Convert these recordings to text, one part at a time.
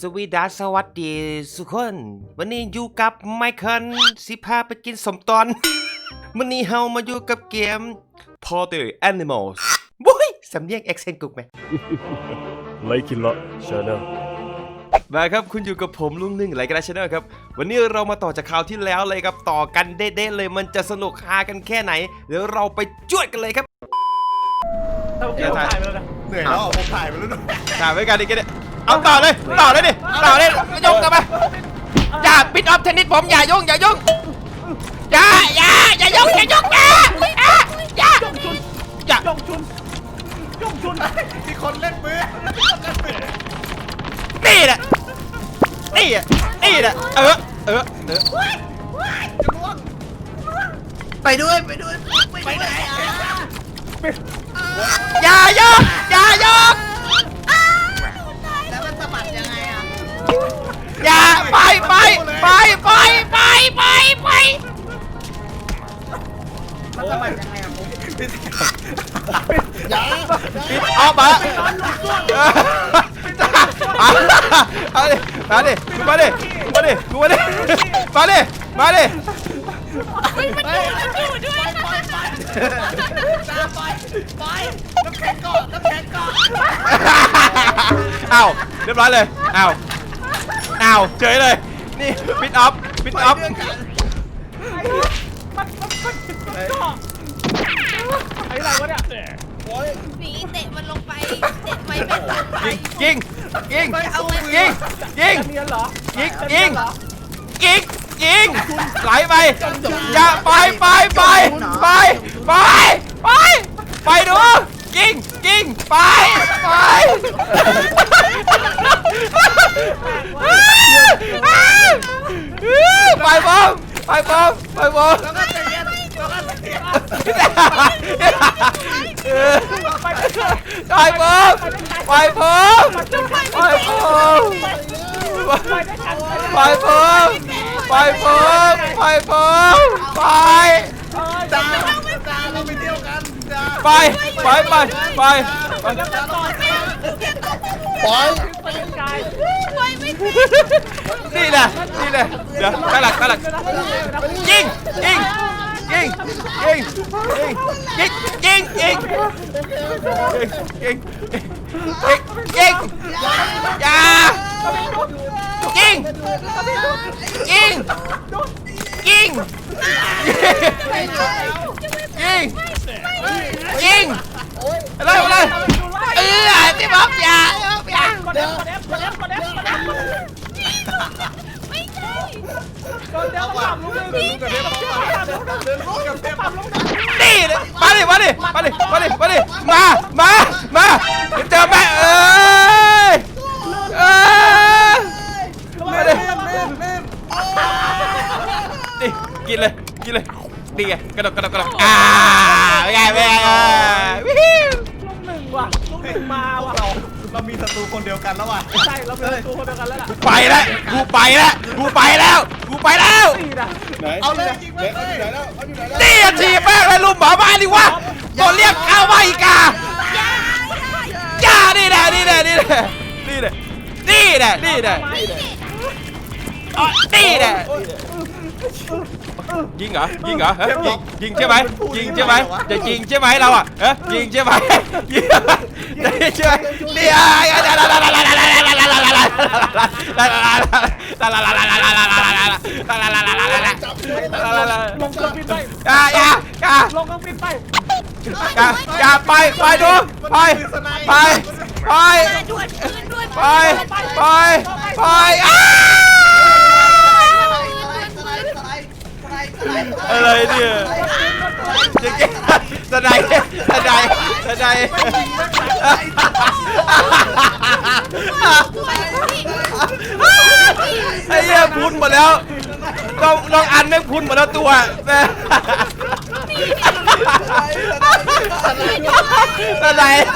สวีดัสสวัสดีสุกคน วันนี้อยู่กับไมเคิลสิพาไปกินสมตอน วันนี้เฮามาอยู่กับเกม Porter Animals บุ้ยสำเนียงเอ็กเซนกุกไหมไลคินละชาแนลมาครับคุณอยู่กับผมลุงหนึ่งไรกันชาแนลครับ วันนี้เรามาต่อจากคราวที่แล้วเลยครับ ต่อกันเด็ดๆเลยมันจะสนุกฮากันแค่ไหน เดี๋ยวเราไปจวดกันเลยครับเอาเกี่ยวถ่ายไปแล้วนะเหนื่อยแล้วอะผมถ่ายไปแล้วนะถ่ายไว้กันดิกันดิ เอาต่อเลยต่อเลยดิต่อเลยยกกลับมาอย่าปิดออฟเทนนิสผมอย่ายุ่งอย่ายุ่งอย่าอย่าอย่ายุ่งอย่ายุ่งอย่าอย่าอย่าจงชุนอย่าจงชุนจงชุนมีคนเล่นมือนี่แหละนี่อะนี่แหละเออเออเออไปด้วยไปด้วยไปไหนอย่ายกอย่ายก อะอย่าไปไปไปไปไปไปไปมันสะบัดยังไงอะผมอย่าปิดออฟมาเออเอาดิมาดิมาดิมาดิมาดิมาดิมาดิไปไปน้ำแข็งเกาะน้ำแข็งเกาะอ้าวเรียบร้อยเลยอ้าว อ้าวเฉยเลย นี่ปิดออฟปิดออฟไอ้ไรวะเนี่ยหนีเตะมันลงไปเตะไว้เป็นลงไปยิงยิงเอาไว้ยิงยิงเนียนเหรอยิงยิงยิงยิงไหลไปอย่าไปไปไปไปไปไปไปดูยิงยิงไปไป ไปบอมไปบอมไปบอมแล้วก็ใจเย็นแล้วก็ใจเย็นไปไปเถอะไปบอมไปบอมไปบอมไปได้กันไปบอมไปบอมไปบอมไปจ้าจ้าเราไปเที่ยวกันจ้าไปไปไปไปไป นกายไว้ไม่เป็นนี่แหละนี่แหละเดี๋ยวตั้งหลักตั้งหลักยิงยิงยิงยิงยิงยิงยิงยิงยิงยิงยิงอย่ายิงยิงยิงยิงยิงอะไรอะไรเออที่บอกอย่าอย่า กดเอฟกดเอฟกดเอฟกดเอฟกดเอฟไม่ใช่กดเอฟต่ำลงเลยลูกกับเทพต่ำลงเดินลูกกับเทพต่ำลงนี่เลยมาดิมาดิมาดิมาดิมาดิมามามาเดี๋ยวเจอแม่เอ้ยเอ้ยมาดินี่กินเลยกินเลยดีไงกระโดดกระโดดกระโดดอ่าไม่ไงไม่ไงวิว ลูกหนึ่งว่ะลูกหนึ่งมาว่ะ เราเรามีศัตรู คนเดียวกันแล้วว่ะใช่เราเป็นตัวคนเดียวกันแล้วล่ะไปแล้วกูไปแล้วกูไปแล้วกูไปแล้วสี่นะเอาเลยจริงไหมเอาอยู่ไหนแล้วเอาอยู่ไหนแล้วนี่อะทีแม่งเลยลุมหมาบ้านดิวะตัวเรียกเข้ามาอีกาจ้านี่แหละนี่แหละนี่แหละนี่แหละนี่แหละนี่แหละอ๋อนี่แหละ ยิงเหรอยิงเหรอเฮ้ยยิงยิงใช่ไหมยิงใช่ไหมจะยิงใช่ไหมเราอะเฮ้ยยิงใช่ไหมยิงใช่ไหมนี่อะลงเครื่องบินไปอย่าอย่าอย่าลงเครื่องบินไปอย่าอย่าไปไปดูไปไปไปดวลปืนด้วยไปไปไปอ้าอะไรเนี่ยจะเก่ง สไนด์สไนด์สไนด์ไอ้เหี้ยพุนหมดแล้วน้องน้องอันไม่พุนหมดแล้วตัวแม่สไนด์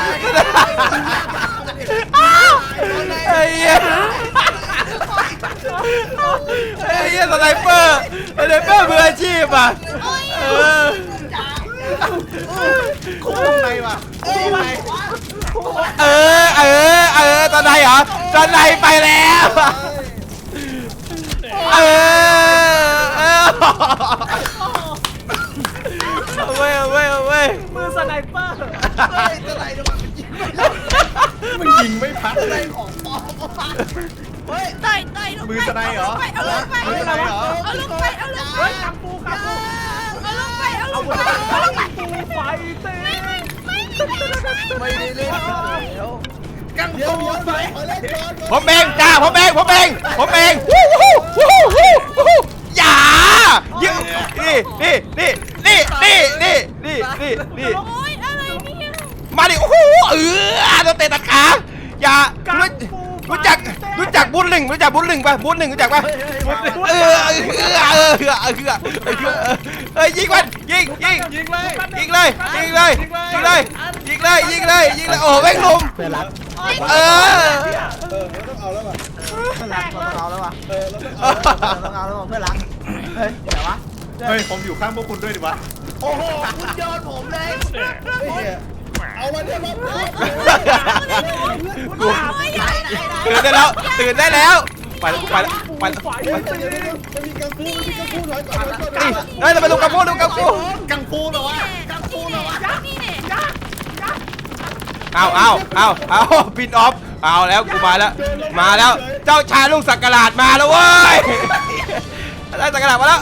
ไอ้เหี้ยไอ้เหี้ยสไนเปอร์สไนเปอร์มืออาชีพอะเออ คุ้มตรงไหนวะคุ้มตรงไหน เออ เออ เออตอนไหนเหรอจนไหนไปแล้ว เออ เออเอาเว้ยเอาเว้ยเอาเว้ยมือสไนเปอร์เฮ้ยอะไรเนี่ยมันยิงไม่พักอะไรของปลอมเฮ้ย ต่อยต่อยลงไปมือสไนเหรอเอาลงไปมือสไนเหรอเอาลงไปเอาลงไปเฮ้ยกังปูกังปูเอาลงไปเอาลเอางหมไปดเอาลงไปกังปูไฟเต้ ไม่ได้เล่นแล้วกังฟูไฟผมเองจ้าผมเองผมเองผมเองวู้วู้วู้วู้วู้อย่ายิงนี่นี่นี่นี่นี่นี่นี่นี่นี่โอ๊ยอะไรเนี่ยมาดิโอ้โหเออโดนเตะตัดขาอย่ารู้รู้จักรู้จักบุญหนึ่งรู้จักบุญหนึ่งป่ะบุญหนึ่งรู้จักป่ะเออเออเออเออเออเออเออยิงมันยิงยิงยิงเลยยิงเลยยิงเลยยิงเลย ยิงเลยยิงเลยยิงเลยโอ้แม่งลุม เพื่อนรักเออ เออเราต้องเอาแล้วว่ะเพื่อนรักเราต้องเอาแล้วว่ะเออเราต้องเอาเราต้องเอาแล้วว่ะเพื่อนรักเฮ้ยเดี๋ยววะเฮ้ย ผมอยู่ข้างพวกคุณด้วยดิวะ โอ้โหคุณโยนผมเลยเอามาเดี๋ยวมากูตื่นได้แล้วตื่นได้แล้วไปแล้วไปแล้วไปแล้วไฟไปเต้มันมีกังฟูมันมีกังฟูถอยก่อนถอยก่อนนี่เฮ้ยเราไปดูกับพูดูกับพูกังฟูเหรอวะกังฟูเหรอวะนี่เนี่ย เอาเอาเอาเอาปิดออฟเอาแล้วกูมาแล้วมาแล้ว เจ้าชายลูกสักการาดมาแล้วเว้ยได้สักการาดมาแล้ว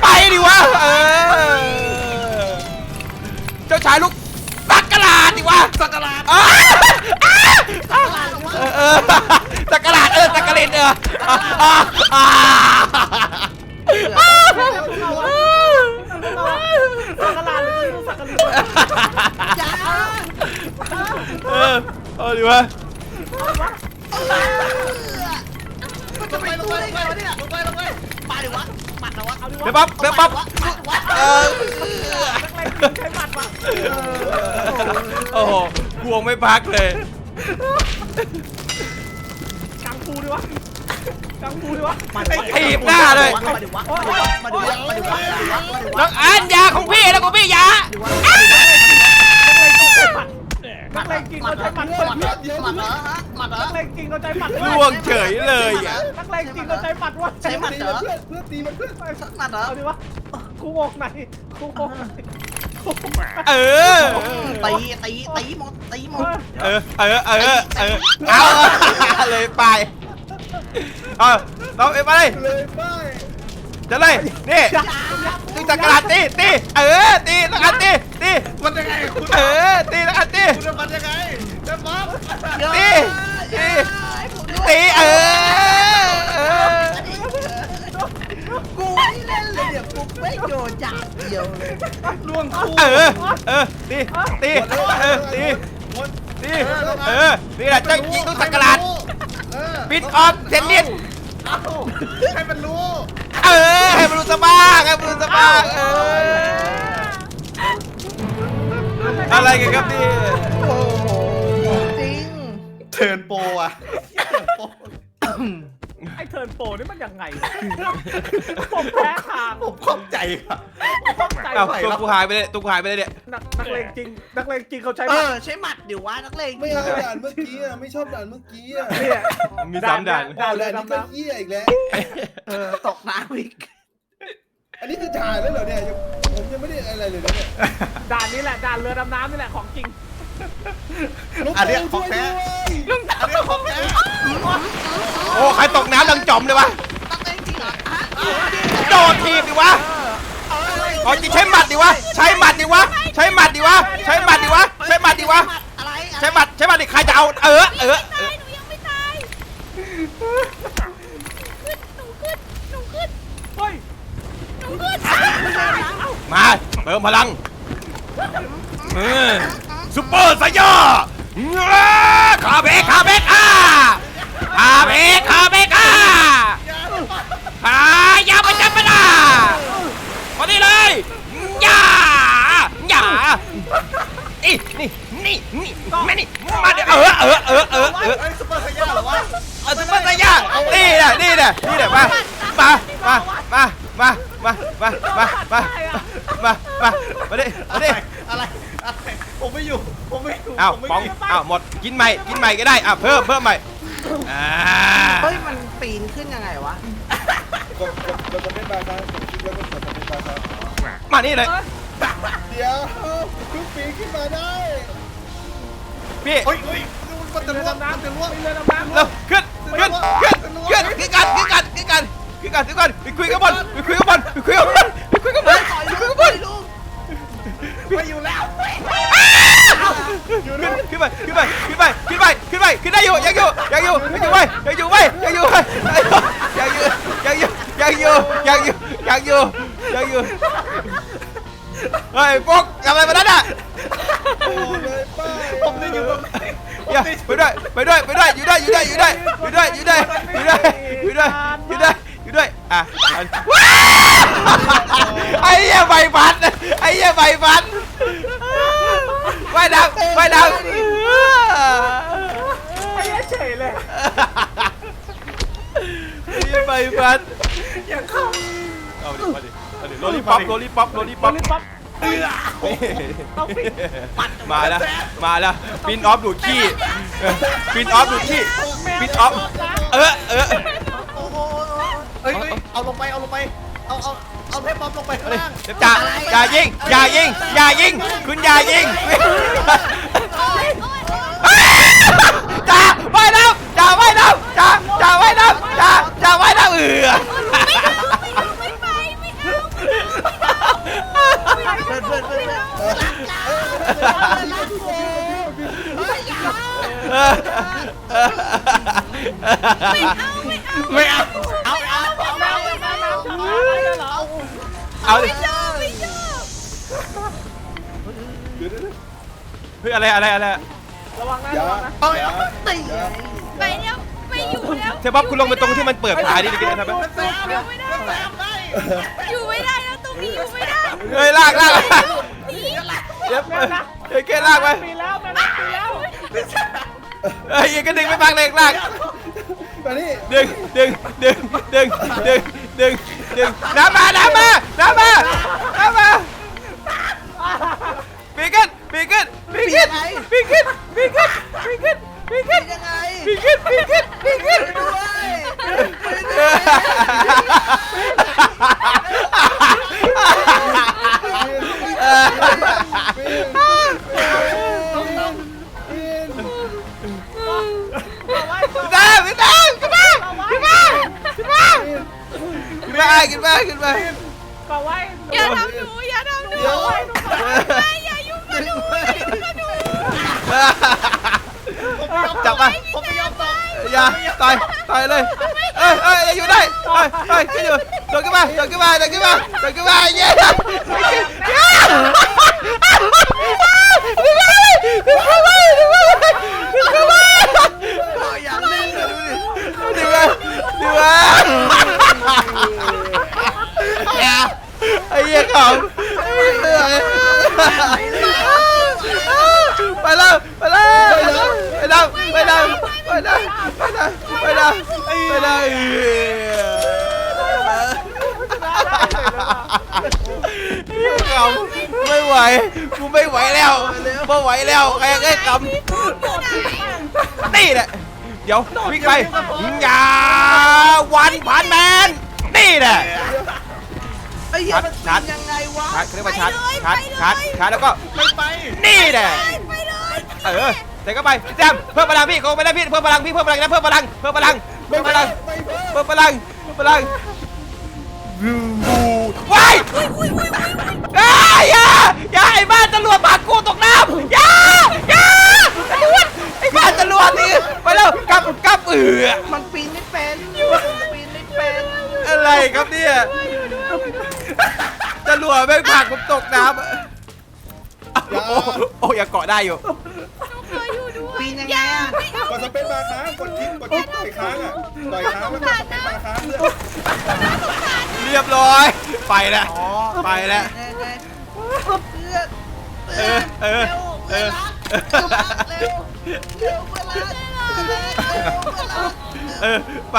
ไปดิวะเออเจ้าชายลูกสักการาดดิวะสักการาดเออเออสักการาดเออสักการินเอออ่าอ่าสักการะเลยสักการะเออเอาดิวะลงไปลงไปลงไปเนี่ยลงไปลงไปมาดิวะปัดนะวะเดี๋ยวปั๊บเดี๋ยวปั๊บเออใช้หมัดวะโอ้โหพวงไม่พักเลยกังปูดิวะ กังปูดิวะถีบหน้าเลยมาดิวะมาดิวะมาดิวะมาดิวะน้องอันยาของพี่แล้วของพี่ยานักเลงจริงเขาใช้หมัดหมัดเหรอเดี๋ยวหมัดเหรอฮะหมัดเหรอนักเลงจริงเขาใช้หมัดล่วงเฉยเลยอะนักเลงจริงเขาใช้หมัดวะใช้หมัดเหรอเพื่อตีมันเพื่อหมัดเหรอเอาดิวะกูงงไหนกูงงไหนกูงงไหนเออตีตีตีหมดตีหมดเออเออเออเออเอาเลยไป เอาเราเอ็มไปเลยเลยป้ายจะเลยนี่ตีจักรานตีตีเออตีแล้วกันตีตีมันยังไงคุณเออตีแล้วกันตีคุณจะมันยังไงจะปั๊บตีตีตีเออเออกูไม่เล่นเลยเนี่ยกูไม่โดนจับเดียวเลยล่วงคู่เออเออตีตีเออตีหมดตีเออนี่แหละเจ้ายิงลูกสักกะลาดเออ ปิดออฟเทนนิสเอ้าให้มันรู้ เออให้มันรู้สบ้างให้มันรู้สบ้างเอออะไรกันครับนี่ โอ้โหจริง เทิร์นโปรอะไอ้ เทิร์นโปรนี่มันยังไงผมแพ้ทางผมข้องใจค่ะข้องใจเอ้าตัวกูหายไปเลยตัวกูหายไปเลยเนี่ยนักนักเลงจริง นักเลงจริงเขาใช้เอหมัดอใช้หมัดเดี๋ยววะนักเลงไม่เอาด่านเมื่อกี้อะไม่ชอบด่านเมื่อกี้อะเนี่ยมีสามด่าน ด่านเลด่ายนนี้ดำก็น้ำเหี้ยอีกแล้ว เออตกน้ำอีก อันนี้คือถ่ายแล้วเหรอเนี่ยยังผมยังไม่ได้อะไรเลยนะเนี่ยด่านนี้แหละด่านเรือดำน้ำนี่แหละของจริง อันเนี้ยของแท้อันเนี้ยของแท้โอ้ใครตกน้ำดังจอมเลยวะนักเลงจริงเหรอฮะโดดทีบดิวะเอาจริงใช้หมัดดิวะ ใช้หมัดดิวะ ใช้หมัดดิวะ ใช้หมัดดิวะ ใช้หมัดดิวะ อะไรใช้หมัด ใช้หมัดดิใครจะเอา เออ เออเออตายหนูยังไม่ตายขึ้นหนูขึ้นหนูขึ้นเฮ้ยหนูขึ้นมาเติมพลังเออ ซุปเปอร์ไซย่าคาเบกคาเบกอ่าคาเบกคาเบกอ่าขายาประจำปะนามานี่เลยอย่าอย่าอีนี่นี่นี่มานี่มาเดี๋ยวเออเออเออเออเออไอ้ซุปเปอร์ไซย่าเหรอวะเอาซุปเปอร์ไซย่านี่แหละนี่แหละนี่แหละมามามามามามามามามามามามามาดิมาอะไรดิ อะไรอะไรผมไม่อยู่ ผมไม่อยู่อ้าวป๋องอ้าวหมดกินใหม่กินใหม่ก็ได้อะเพิ่มเพิ่มใหม่อ่าเฮ้ย มันปีนขึ้นยังไงวะ กดกดกดสเปซบาร์ค้างกดคลิกแล้วก็กดสเปซบาร์ค้างมานี่เลยเดี๋ยวทุกปีนขึ้นมาได้พี่เฮ้ยเฮ้ยมันจะล่วงมันจะล่วงเร็วขึ้นขึ้นขึ้นขึ้นขึ้นกันขึ้นกันขึ้นกันขึ้นกันขึ้นกันไปคุยกับบอลไปคุยกับบอลไปคุยกับบอลไปคุยกับบอลไปคุยกับบอลไปอยู่แล้ว ขึ้นขึ้นไปขึ้นไปขึ้นไปขึ้นไปขึ้นไปขึ้นได้อยู่ยังอยู่ยังอยู่ยังอยู่ไว้ยังอยู่ไว้ยังอยู่ไว้ยังอยู่ยังอยู่ยังอยู่ยังอยู่ยังอยู่ยังอยู่เฮ้ยพวกทำอะไรมานั่นอะผมจะอยู่ตรงไหนอย่าไปด้วยไปด้วยไปด้วยอยู่ด้วยอยู่ด้วยอยู่ด้วยอยู่ด้วยอยู่ด้วยอยู่ด้วยอยู่ด้วยอยู่ด้วยอยู่ด้วยอะไอ้เหี้ยใบพัดไอ้เหี้ยใบพัดายน้ำว่ายน้ำไอ้เหี้ยเฉยเลยไอ้เหี้ยใบพัดอย่าเข้าเอาดิมาดิเอาดิโรลลี่ป๊อปโรลลี่ป๊อปโรลลี่ป๊อปปั๊บเอือมาแล้วมาแล้วปินออฟดูดขี้ปินออฟดูดขี้ปินออฟเออเออโอ้โหเฮ้ยเฮ้ยเอาลงไปเอาลงไปเอาเอาเอาเทปบอมลงไปข้างล่างเดี๋ยวจ่าอย่ายิงอย่ายิงอย่ายิงคุณอย่ายิง จ่าว่ายน้ำจ่าว่ายน้ำจ่าจ่าว่ายน้ำจ่าจ่าว่ายน้ำเอือไม่เอาไม่เอาไม่ไปไม่เอาเพื่อนเพื่อนเพื่อนเพื่อนไม่เอาไม่เอาไม่เอาเอาเอาเอาเอาเอาดิไม่ชอบ ฮ้ยอะไรอะไรอะไรอย่าเอาเอาตีไปแล้วไม่อยู่แล้วเทบ๊อบคุณลงไปตรงที่มันเปิดขาดิดิทำไมอยู่ไม่ได้อยู่ไม่ได้แล้วตรงนี้อยู่ไม่ได้เฮ้ยลากลากหนีเดี๋ยวเฮ้ยแค่ลากไปปีแล้วแม่นับปีแล้วเฮ้ยยังก็ดึงไม่ฟังเลยลากมานี่ดึงดึงดึงดึงดึงดึงดึงน้ำมาน้ำมาน้ำมาน้ำมาปีขึ้นปีขึ้น ปีขึ้นปีขึ้นปีขึ้นปีขึ้นปีขึ้นยังไงปีขึ้นปีขึ้นปีขึ้นด้วยปีนปีนตามพี่ตามขึ้นมาขึ้นมาขึ้นมาขึ้นมาขึ้นมาขึ้นมาอย่าทำหนูอย่าทำหนูไม่อย่ายุ่งกับหนูอย่ายุ่งกับหนู จับมาผมไม่ยอมตอบอย่าต่อยต่อยเลยเอ้ยเอ้ยอย่าอยู่ได้เอ้ยเอ้ยขึ้นอยู่โดดขึ้นมาโดดขึ้นมาโดดขึ้นมาโดดขึ้นมาเย้ดึงมาเลยดึงมาเลยดึงมาเลยดึงมาเลยอย่างนี้ดูดิดึงมาดึงมาไอ้เหี้ยขำ ไม่ไหวกูไม่ไหวแล้วไม่ไหวแล้วใครก็ขำนี่แหละเดี๋ยววิ่งไปอย่าวันผ่านแมนนี่แหละไอ้เหี้ยมันปีนยังไงวะชาร์จเขาเรียกว่าชาร์จชาร์จชาร์จชาร์จแล้วก็ไม่ไปนี่แหละไปเลยเออแต่ก็ไปแจมเพิ่มพลังพี่โกงไปได้พี่เพิ่มพลังพี่เพิ่มพลังนะเพิ่มพลังเพิ่มพลังเพิ่มพลังไม่เพิ่มเพิ่มพลังเพิ่มพลัง ว้ายอ้าอย่าอย่าไอ้บ้านตำรวจผลักกูตกน้ำอย่าอย่าตำรวจไอ้บ้านตำรวจนี่ไปแล้วกลับกลับเอือมันปีนไม่เป็นมันปีนไม่เป็นอะไรครับเนี่ยตำรวจแม่งผลักผมตกน้ำโอ้โหโอ้ยังเกาะได้อยู่ เคยอยู่ด้วยปีนยังไงอะกดสเปซบาร์ค้างกดคลิกกดคลิกต่อยค้างอะต่อยค้างแล้วกดสเปซบาร์ค้างเพื่อเรียบร้อย ไปแล้วไปแล้วเพื่อนเออเออเออเร็วเร็วเวลาเร็วเวลาเออไป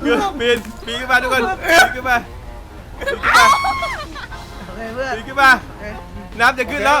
เกือบบินปีนขึ้นมาทุกคนปีนขึ้นมาปีนขึ้นมาน้ำจะขึ้นแล้ว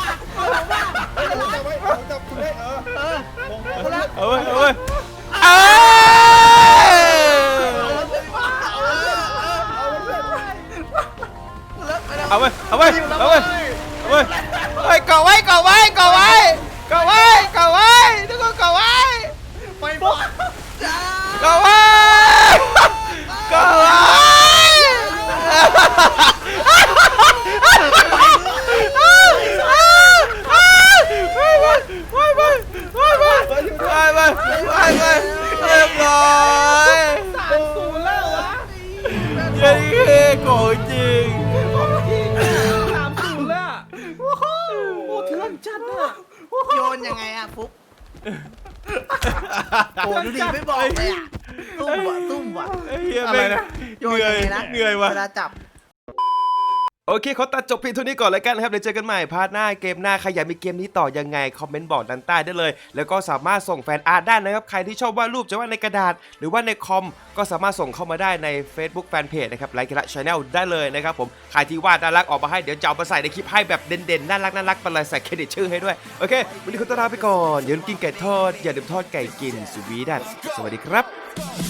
จับ โอเคเขาตัดจบเพียงเท่านี้ก่อนแล้วกันนะครับ เดี๋ยวเจอกันใหม่พาร์ทหน้าเกมหน้า ใครอยากมีเกมนี้ต่อยังไง คอมเมนต์บอกด้านใต้ได้เลย แล้วก็สามารถส่งแฟนอาร์ตได้นะครับ ใครที่ชอบวาดรูปจะวาดในกระดาษ หรือว่าในคอมก็สามารถส่งเข้ามาได้ใน Facebook Fanpage นะครับไลค์กันละชาแนลได้เลยนะครับผมใครที่วาดน่ารักออกมาให้เดี๋ยวจะเอามาใส่ในคลิปให้แบบเด่นๆน่ารักน่ารักไปเลยใส่เครดิตชื่อให้ด้วยโอเควันนี้คุณต้องลาไปก่อนอย่าลืมกินไก่ทอดอย่าลืมทอดไก่กินสุวีดัสสวัสดีครับ